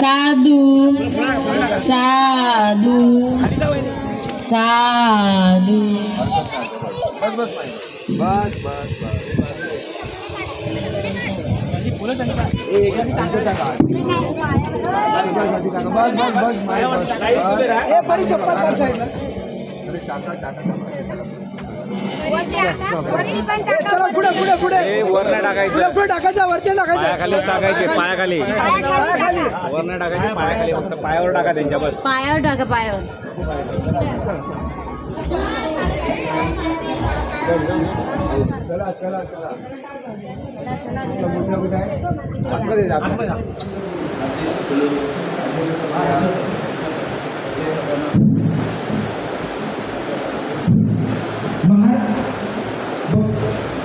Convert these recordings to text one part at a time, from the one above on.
साधू साधू साधू. बस बस बस बस परी चप्पल काढ साईडला. ए, चला पुढे पुढे पुढे. ए, वर नाही टाकायचं. पुढे टाकायचं वरती टाकायचं. पायाखालीच टाकायचे पायाखाली. पायाखाली. वर नाही टाकायचे पायाखाली. फक्त पायावर टाका त्यांच्या बस. पायावर टाका पायावर. चला चला चला मोठ्या कुठे आहे? आतमध्ये जा,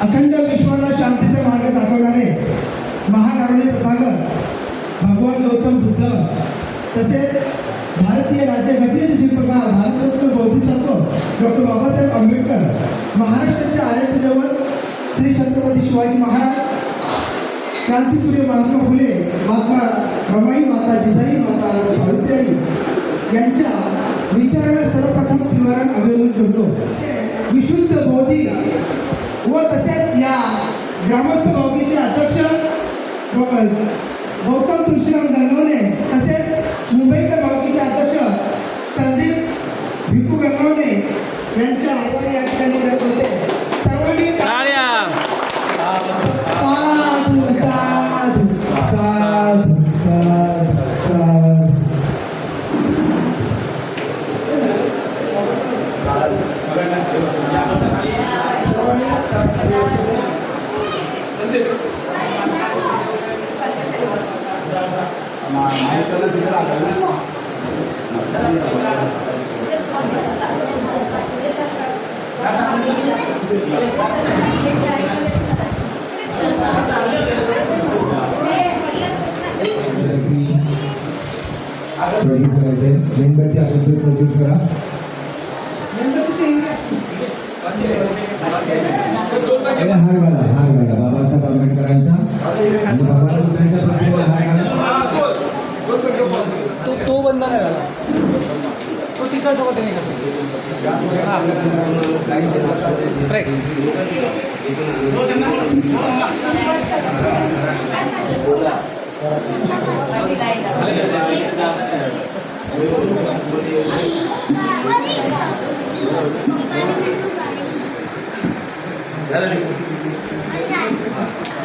अखंड विश्वाला शांतीचे मार्ग दाखवणारे महाकारणी तथागत भगवान गौतम बुद्ध तसेच भारतीय राज्यघटनेचे शिल्पकार भारतरत्न बौद्धिसत्व डॉक्टर बाबासाहेब आंबेडकर महाराष्ट्राच्या आर्य श्री छत्रपती शिवाजी महाराज क्रांतीसूर्य महात्मा फुले महात्मा रमाई माता जिजाई माता सावित्रीबाई यांच्या विचाराला सर्वप्रथम निवारण अभिवादन करतो. विशुद्ध बौद्धिक व तसेच या ग्रामस्थ बाबीचे अध्यक्ष गौतम तुळशीराम गंगवणे तसेच मुंबईकर भावकीचे अध्यक्ष संदीप भिकू गंगवणे यांच्या आयवारी या ठिकाणी मेणबत्ती आपण प्रदीप करा हे हार घाला हार घाला बाबासाहेब आंबेडकरांच्या आणि बाबासाहेबांच्या प्रतिमेला हार घाला तो तो बंद नाही झाला तो तिकडचा वाटे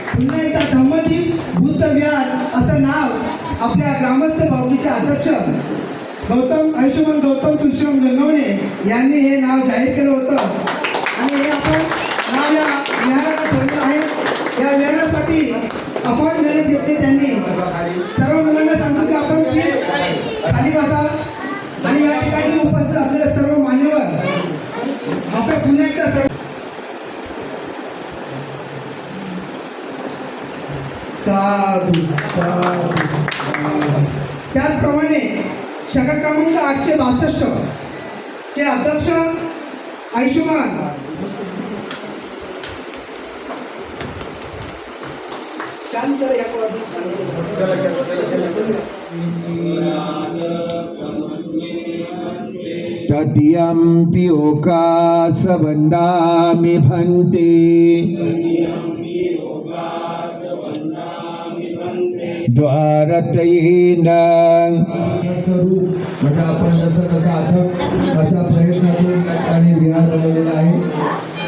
पुन्हा एकदा धम्मदीप बुद्ध विहार असं नाव आपल्या ग्रामस्थ भावकीचे अध्यक्ष गौतम आयुष्यमान गौतम तुळशीराम गंगवणे यांनी हे नाव जाहीर केलं होतं. आणि हे आपण नाव या विहाराला ठेवलं आहे. या विहारासाठी आपण मेहनत घेतली त्यांनी. सर्व मुलांना सांगतो की आपण खाली बसा. आणि या ठिकाणी उपस्थित असलेले सर्व मान्यवर आपल्या पुण्याच्या सर्व साधू साधू. त्याचप्रमाणे शकट क्रमांक आठशे बासष्ट चे अध्यक्ष आयुष्यमान. शांत पियोका सबन्दामि तदीयम्पि ओकासवन्दामि भन्ते। द्वारतयेन स्वरूप म्हणजे आपण जसं कसं अथक अशा प्रयत्नातून त्या ठिकाणी विहार बनवलेला आहे.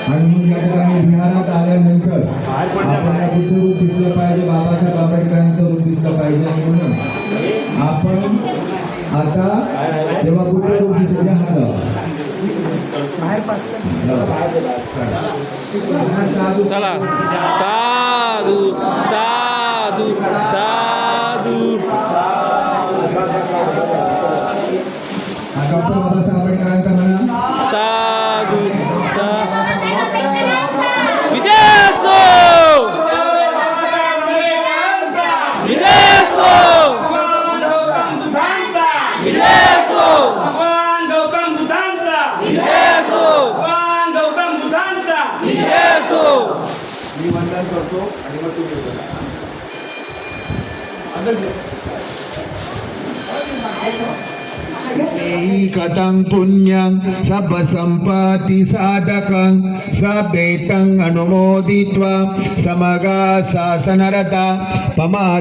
आणि मग या ठिकाणी विहारात आल्यानंतर आपल्याला बुद्धरूप दिसलं पाहिजे? बाबासाहेब आंबेडकरांचं रूप दिसलं पाहिजे आणि म्हणून. आपण आता जेव्हा बुद्धरूप दिसलं त्या हात चला. साधू साधू साधू. डॉक्टर बाबासाहेब आंबेडकरांचा म्हणा. साधू सा विजय असो विजय असो विजय असो भगवान गौतम बुद्धांचा विजय असो भगवान गौतम बुद्धांचा विजय असो मी वंदन करतो आणि मग तुम्ही बोला. अध्यक्ष ikatang punyang sabba sampati sadakang sabetang anumoditva samaga sasanarata pamada